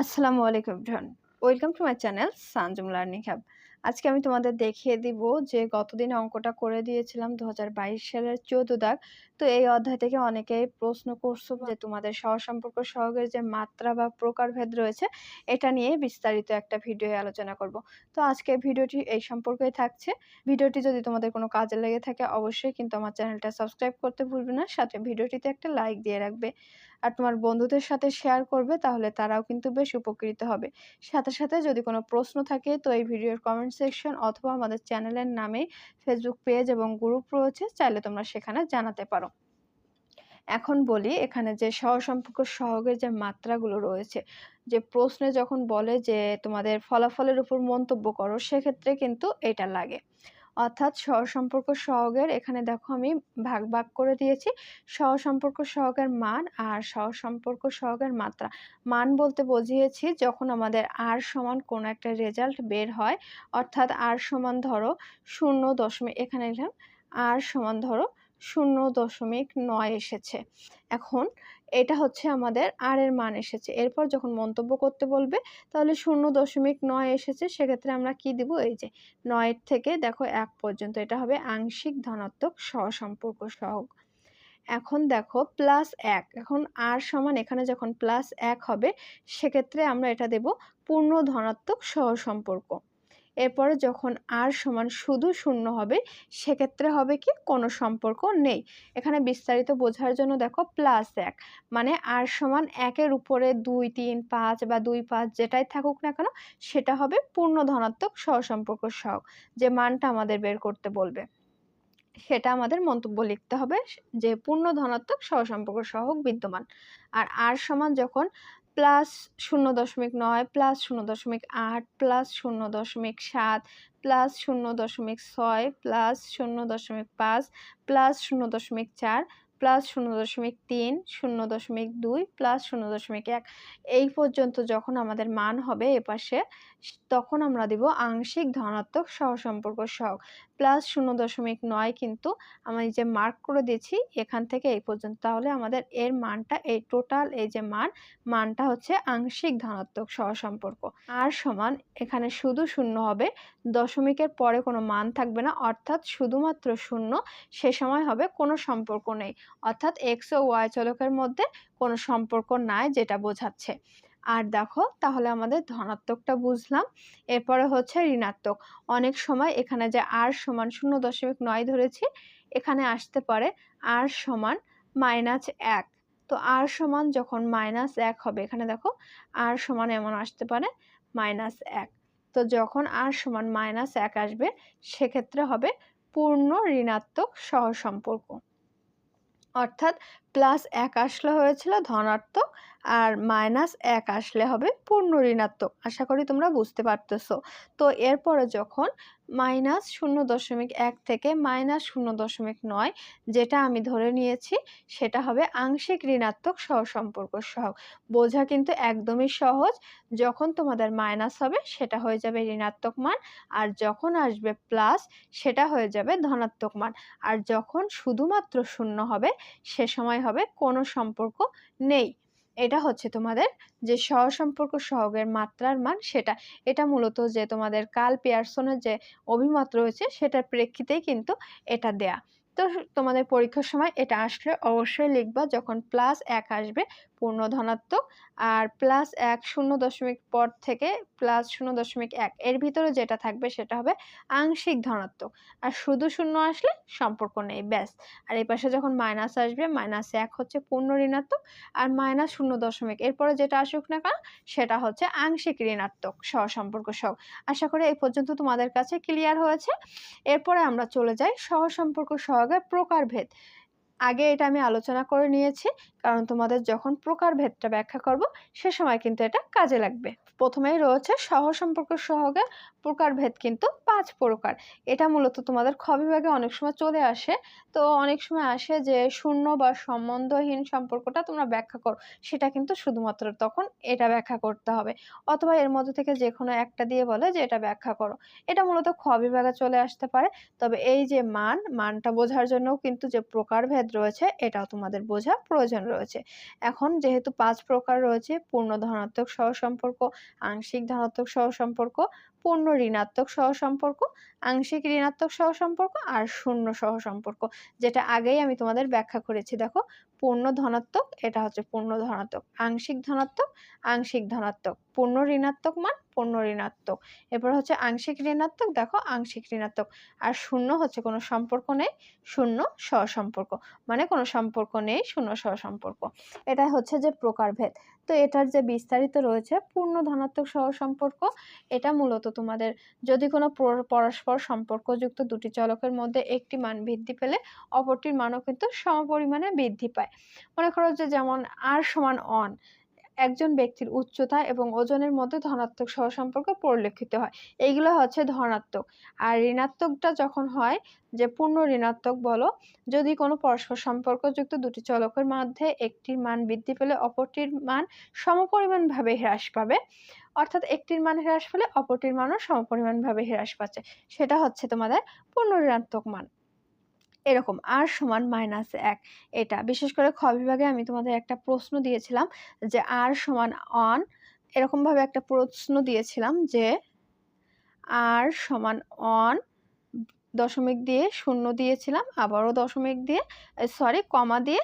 আসসালামু আলাইকুম welcome to my channel Sanjum learning hub. আজকে আমি তোমাদের দেখিয়ে দিব যে গতদিন অঙ্কটা করে দিয়েছিলাম দু হাজার বাইশ সালের চোদ্দ দাগ। তো এই অধ্যায় থেকে অনেকেই প্রশ্ন করছ যে তোমাদের সহসম্পর্ক সহগের যে মাত্রা বা প্রকারভেদ রয়েছে, এটা নিয়ে বিস্তারিত একটা ভিডিও আলোচনা করব। তো আজকে ভিডিওটি এই সম্পর্কেই থাকছে। ভিডিওটি যদি তোমাদের কোনো কাজে লেগে থাকে অবশ্যই কিন্তু আমার চ্যানেলটা সাবস্ক্রাইব করতে ভুলবে না, সাথে ভিডিওটিতে একটা লাইক দিয়ে রাখবে। আর তোমার বন্ধুদের সাথে শেয়ার করবে তাহলে তারাও কিন্তু বেশ উপকৃত হবে। সাথে সাথে যদি কোনো প্রশ্ন থাকে তো এই ভিডিওর কমেন্ট সেকশন অথবা আমাদের চ্যানেলের নামে ফেসবুক পেজ এবং গ্রুপ রয়েছে, চাইলে তোমরা সেখানে জানাতে পারো। এখন বলি, এখানে যে সহসম্পর্ক সহগের যে মাত্রাগুলো রয়েছে, যে প্রশ্নে যখন বলে যে তোমাদের ফলাফলের উপর মন্তব্য করো, সেক্ষেত্রে কিন্তু এটা লাগে। অর্থাৎ সহসম্পর্ক সহগের, এখানে দেখো আমি ভাগ ভাগ করে দিয়েছি। সহসম্পর্ক সহগের মান আর সহসম্পর্ক সহগের মাত্রা। মান বলতে বুঝিয়েছি যখন আমাদের আর সমান কোনো একটা রেজাল্ট বের হয়, অর্থাৎ আর সমান ধরো শূন্য দশমিক, এখানে লিখলাম আর সমান ধরো শূন্য দশমিক নয় এসেছে। এখন এটা হচ্ছে আমাদের আর এর মান এসেছে। এরপর যখন মন্তব্য করতে বলবে, তাহলে শূন্য দশমিক নয় এসেছে। সেক্ষেত্রে আমরা কি দিব? এই যে নয়ের থেকে দেখো এক পর্যন্ত। এটা হবে আংশিক ধনাত্মক সহসম্পর্ক সহগ। এখন দেখো প্লাস এক। এখন আর সমান এখানে যখন প্লাস এক হবে, সেক্ষেত্রে আমরা এটা দেব পূর্ণ ধনাত্মক সহসম্পর্ক। এরপরে যখন আর সমান শুধু শূন্য হবে, সেক্ষেত্রে হবে কি কোনো সম্পর্ক নেই। এখানে বিস্তারিত বোঝার জন্য দেখো প্লাস এক মানে আর সমান একের উপরে দুই, তিন, পাঁচ বা দুই, পাঁচ যেটাই থাকুক না কেন, সেটা হবে পূর্ণ ধনাত্মক সহসম্পর্ক সহগ, যে মানটা আমাদের বের করতে বলবে। সেটা আমাদের মন্তব্য লিখতে হবে যে পূর্ণ ধনাত্মক সহসম্পর্ক সহগ বিদ্যমান। আর আর সমান যখন প্লাস শূন্য দশমিক নয় প্লাস শূন্য দশমিক আট প্লাস শূন্য দশমিক সাত প্লাস শূন্য দশমিক ছয় প্লাস শূন্য দশমিক পাঁচ প্লাস শূন্য দশমিক চার প্লাস শূন্য দশমিক তিন, শূন্য দশমিক দুই প্লাস শূন্য দশমিক এক। এই পর্যন্ত যখন আমাদের মান হবে এপাশে, তখন আমরা দিব আংশিক ধনাত্মক সহসম্পর্ক সহগ। প্লাস শূন্য দশমিক নয় কিন্তু আমি যে মার্ক করে দিয়েছি এখান থেকে এই পর্যন্ত। তাহলে আমাদের এর মানটা, এই টোটাল এই যে মান, মানটা হচ্ছে আংশিক ধনাত্মক সহসম্পর্ক। আর সমান এখানে শুধু শূন্য হবে, দশমিকের পরে কোনো মান থাকবে না, অর্থাৎ শুধুমাত্র শূন্য সে সময় হবে কোনো সম্পর্ক নেই। অর্থাৎ এক্স ও ওয়াই চলকের মধ্যে কোনো সম্পর্ক নাই যেটা বোঝাচ্ছে। আর দেখো তাহলে আমাদের ধনাত্মকটা বুঝলাম। এরপরে হচ্ছে ঋণাত্মক। অনেক সময় এখানে যে আর সমান শূন্য দশমিক নয় ধরেছি, এখানে আসতে পারে আর সমান মাইনাস এক। তো আর সমান যখন মাইনাস এক হবে, এখানে দেখো আর সমান এমন আসতে পারে মাইনাস এক। তো যখন আর সমান মাইনাস এক আসবে, সেক্ষেত্রে হবে পূর্ণ ঋণাত্মক সহসম্পর্ক। অর্থাৎ প্লাস এক আসলে হয়েছিল ধনাত্মক আর মাইনাস এক আসলে হবে পূর্ণ ঋণাত্মক। আশা করি তোমরা বুঝতে পারতেছো। তো এরপরে যখন মাইনাস শূন্য দশমিক এক থেকে মাইনাস শূন্য দশমিক নয় যেটা আমি ধরে নিয়েছি, সেটা হবে আংশিক ঋণাত্মক সহসম্পর্ক সহ বোঝা কিন্তু একদমই সহজ। যখন তোমাদের মাইনাস হবে, সেটা হয়ে যাবে ঋণাত্মক মান আর যখন আসবে প্লাস, সেটা হয়ে যাবে ধনাত্মক মান। আর যখন শুধুমাত্র শূন্য হবে, সে সময় হবে, কোনো সম্পর্ক নেই। এটা হচ্ছে তোমাদের যে সহসম্পর্ক সহগের মাত্রার মান সেটা। এটা মূলত যে তোমাদের কাল পিয়ারসনের যে অভিমত রয়েছে সেটার প্রেক্ষিতেই কিন্তু এটা দেয়া। তো তোমাদের পরীক্ষার সময় এটা আসলে অবশ্যই লিখবা যখন প্লাস এক আসবে পূর্ণ ধনাত্মক আর প্লাস এক শূন্য দশমিক পর থেকে প্লাস শূন্য দশমিক এক। এর ভিতরে যেটা থাকবে সেটা হবে আংশিক ধনাত্মক। আর শুধু শূন্য আসলে সম্পর্ক নেই, ব্যাস। আর এই পাশে যখন মাইনাস আসবে মাইনাস এক হচ্ছে পূর্ণ ঋণাত্মক আর মাইনাস শূন্য দশমিক। এরপরে যেটা আসুক না কেন, সেটা হচ্ছে আংশিক ঋণাত্মক সহ সম্পর্ক সহ। আশা করি এই পর্যন্ত তোমাদের কাছে ক্লিয়ার হয়েছে। এরপরে আমরা চলে যাই সহ সম্পর্ক সহগের প্রকারভেদ। আগে এটা আমি আলোচনা করে নিয়েছি। কারণ তোমাদের যখন প্রকারভেদটা ব্যাখ্যা করব, সে সময় কিন্তু এটা কাজে লাগবে। প্রথমেই রয়েছে সহ সম্পর্ক সহগে প্রকারভেদ কিন্তু পাঁচ প্রকার। এটা মূলত তোমাদের খ বিভাগে অনেক সময় চলে আসে। তো অনেক সময় আসে যে শূন্য বা সম্বন্ধহীন সম্পর্কটা তোমরা ব্যাখ্যা করো, সেটা কিন্তু শুধুমাত্র তখন এটা ব্যাখ্যা করতে হবে। অথবা এর মধ্যে থেকে যে কোনো একটা দিয়ে বলে যে এটা ব্যাখ্যা করো। এটা মূলত খ বিভাগে চলে আসতে পারে। তবে এই যে মান, মানটা বোঝার জন্যও কিন্তু যে প্রকারভেদ প্রকারভেদ রয়েছে, এটাও তোমাদের বোঝা প্রয়োজন রয়েছে। এখন যেহেতু পাঁচ প্রকার রয়েছে, পূর্ণ ধনাত্মক সহসম্পর্ক, আংশিক ধনাত্মক সহসম্পর্ক, পূর্ণ ঋণাত্মক সহসম্পর্ক, আংশিক ঋণাত্মক সহসম্পর্ক আর শূন্য সহসম্পর্ক, যেটা আগেই আমি তোমাদের ব্যাখ্যা করেছি। দেখো, পূর্ণ ধনাত্মক, এটা হচ্ছে পূর্ণ ধনাত্মক, আংশিক ধনাত্মক আংশিক ধনাত্মক। পূর্ণ ঋণাত্মক মান পূর্ণ ঋণাত্মক। এরপর হচ্ছে আংশিক ঋণাত্মক, দেখো আংশিক ঋণাত্মক। আর শূন্য হচ্ছে কোনো সম্পর্ক নেই, শূন্য সহসম্পর্ক মানে কোনো সম্পর্ক নেই, শূন্য সহসম্পর্ক এটা হচ্ছে যে প্রকারভেদ। তো এটার যে বিস্তারিত রয়েছে, পূর্ণ ধনাত্মক সহ সম্পর্ক এটা মূলত তোমাদের যদি কোনো পরস্পর সম্পর্কযুক্ত দুটি চলকের মধ্যে একটি মান বৃদ্ধি পেলে, অপরটির মানও কিন্তু সমপরিমাণে বৃদ্ধি পায়। মনে করো যে যেমন আর সমান অন একজন ব্যক্তির উচ্চতা এবং ওজনের মধ্যে ধনাত্মক সহসম্পর্ক পরিলক্ষিত হয়। এইগুলো হচ্ছে ধনাত্মক। আর ঋণাত্মকটা যখন হয়, যে পূর্ণ ঋণাত্মক বলো, যদি কোনো পরস্পর সম্পর্কযুক্ত দুটি চলকের মধ্যে একটির মান বৃদ্ধি পেলে অপরটির মান সমপরিমাণভাবে হ্রাস পাবে। অর্থাৎ একটির মান হ্রাস পেলে অপরটির মানও সমপরিমাণভাবে হ্রাস পাচ্ছে। সেটা হচ্ছে তোমাদের পূর্ণ ঋণাত্মক মান। এরকম। আর সমান মাইনাস এক। এটা বিশেষ করে খ বিভাগে আমি তোমাদের একটা প্রশ্ন দিয়েছিলাম যে আর সমান অন এরকমভাবে একটা প্রশ্ন দিয়েছিলাম যে আর সমান অন দশমিক দিয়ে শূন্য দিয়েছিলাম, আবারও দশমিক দিয়ে সরি, কমা দিয়ে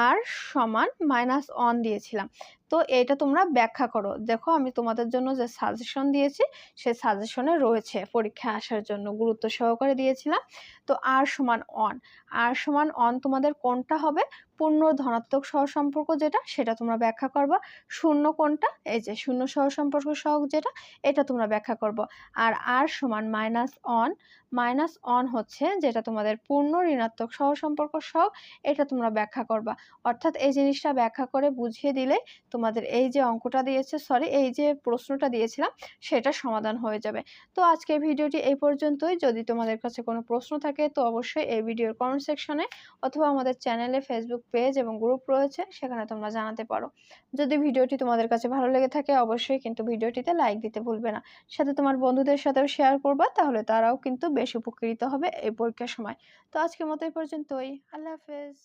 আর সমান মাইনাস অন দিয়েছিলাম। তো এটা তোমরা ব্যাখ্যা করো। দেখো, আমি তোমাদের জন্য যে সাজেশন দিয়েছি, সে সাজেশনে রয়েছে পরীক্ষায় আসার জন্য, গুরুত্ব সহকারে দিয়েছিলাম। তো আর সমান অন আর সমান অন তোমাদের কোনটা হবে? পূর্ণ ধনাত্মক সহ সম্পর্ক যেটা, সেটা তোমরা ব্যাখ্যা করবা। শূন্য কোনটা? এই যে শূন্য সহ সম্পর্ক সহগ যেটা, এটা তোমরা ব্যাখ্যা করব। আর আর সমান মাইনাস অন মাইনাস অন হচ্ছে যেটা তোমাদের পূর্ণ ঋণাত্মক সহ সম্পর্ক সহ এটা তোমরা ব্যাখ্যা করবা। অর্থাৎ এই জিনিসটা ব্যাখ্যা করে বুঝিয়ে দিলে তোমাদের এই যে অঙ্কটা দিয়েছে সরি এই যে প্রশ্নটা দিয়েছিলাম, সেটা সমাধান হয়ে যাবে। তো আজকের ভিডিওটি এই পর্যন্তই। যদি তোমাদের কাছে কোনো প্রশ্ন থাকে, তো অবশ্যই এই ভিডিওর কমেন্ট সেকশনে অথবা আমাদের চ্যানেলে ফেসবুক পেজ এবং গ্রুপ রয়েছে, সেখানে তোমরা জানাতে পারো। যদি ভিডিওটি তোমাদের কাছে ভালো লেগে থাকে, অবশ্যই কিন্তু ভিডিওটিতে লাইক দিতে ভুলবে না। সাথে তোমার বন্ধুদের সাথেও শেয়ার করবা, তাহলে তারাও কিন্তু বেশ উপকৃত হবে এই পরীক্ষার সময়। তো আজকের মতো এই পর্যন্তই। আল্লাহ হাফেজ।